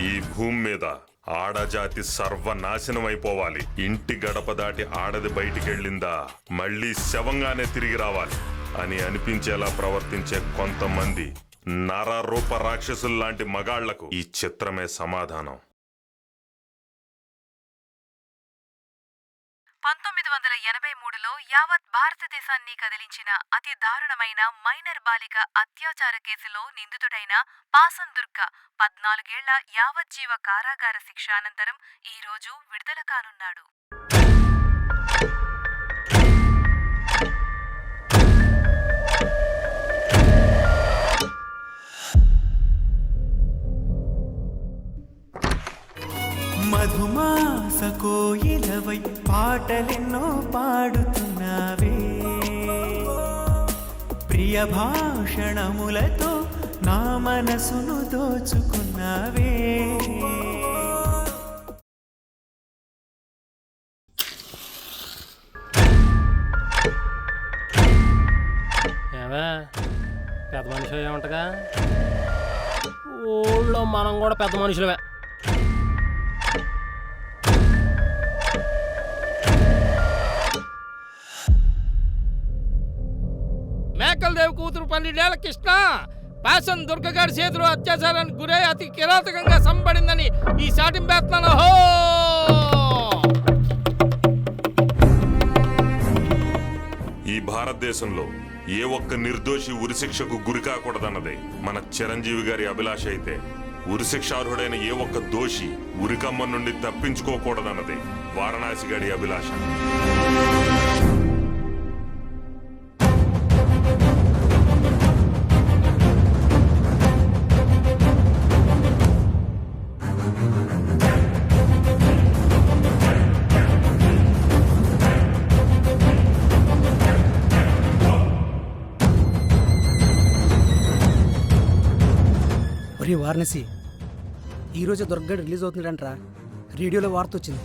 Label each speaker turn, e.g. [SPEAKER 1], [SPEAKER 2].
[SPEAKER 1] ఈ భూమి మీద ఆడజాతి సర్వనాశనం అయిపోవాలి ఇంటి గడప దాటి ఆడది బయటికెళ్ళిందా? మళ్ళీ శవంగానే తిరిగి రావాలి అని అనిపించేలా ప్రవర్తించే కొంతమంది నర రూప రాక్షసుల్లాంటి మగాళ్ళకు ఈ చిత్రమే సమాధానం.
[SPEAKER 2] పంతొమ్మిది వందల ఎనభై మూడులో యావత్ భారతదేశాన్ని కదిలించిన అతి దారుణమైన మైనర్ బాలిక అత్యాచార కేసులో నిందితుడైన పాసం దుర్గ పద్నాలుగేళ్ళ యావజ్జీవ కారాగార శిక్ష అనంతరం ఈ రోజు విడుదల కానున్నాడు.
[SPEAKER 3] మధుమాస కోయిలవై పాటలెన్నో పాడుతున్నావే. ప్రియ భాషణములతో నా మనసును దోచుకున్నావే.
[SPEAKER 4] ఏమే పెద్ద మనిషి ఏముంటగా? ఊళ్ళో మనం కూడా పెద్ద మనుషులమే. మేకలదేవి కూతురు పన్నెండేళ్ళ కృష్ణ. పాసం దుర్గగారి చేతిలో అత్యాచారానికి గురై అతి కిరాతకంగా సంబడిందని ఈ సాటింపేస్తున్నాను హో!
[SPEAKER 1] ఈ భారతదేశంలో ఏ ఒక్క నిర్దోషి ఉరిశిక్షకు గురి కాకూడదన్నదే మన చిరంజీవి గారి అభిలాష అయితే. ఉరిశిక్షార్హుడైన ఏ ఒక్క దోషి ఉరికమ్మ నుండి తప్పించుకోకూడదన్నదే వారణాసి గారి అభిలాష.
[SPEAKER 5] ఒరే వారణసి ఈరోజు దుర్గడ్ రిలీజ్ అవుతున్నాడంట్రా. రేడియోలో వార్త వచ్చింది.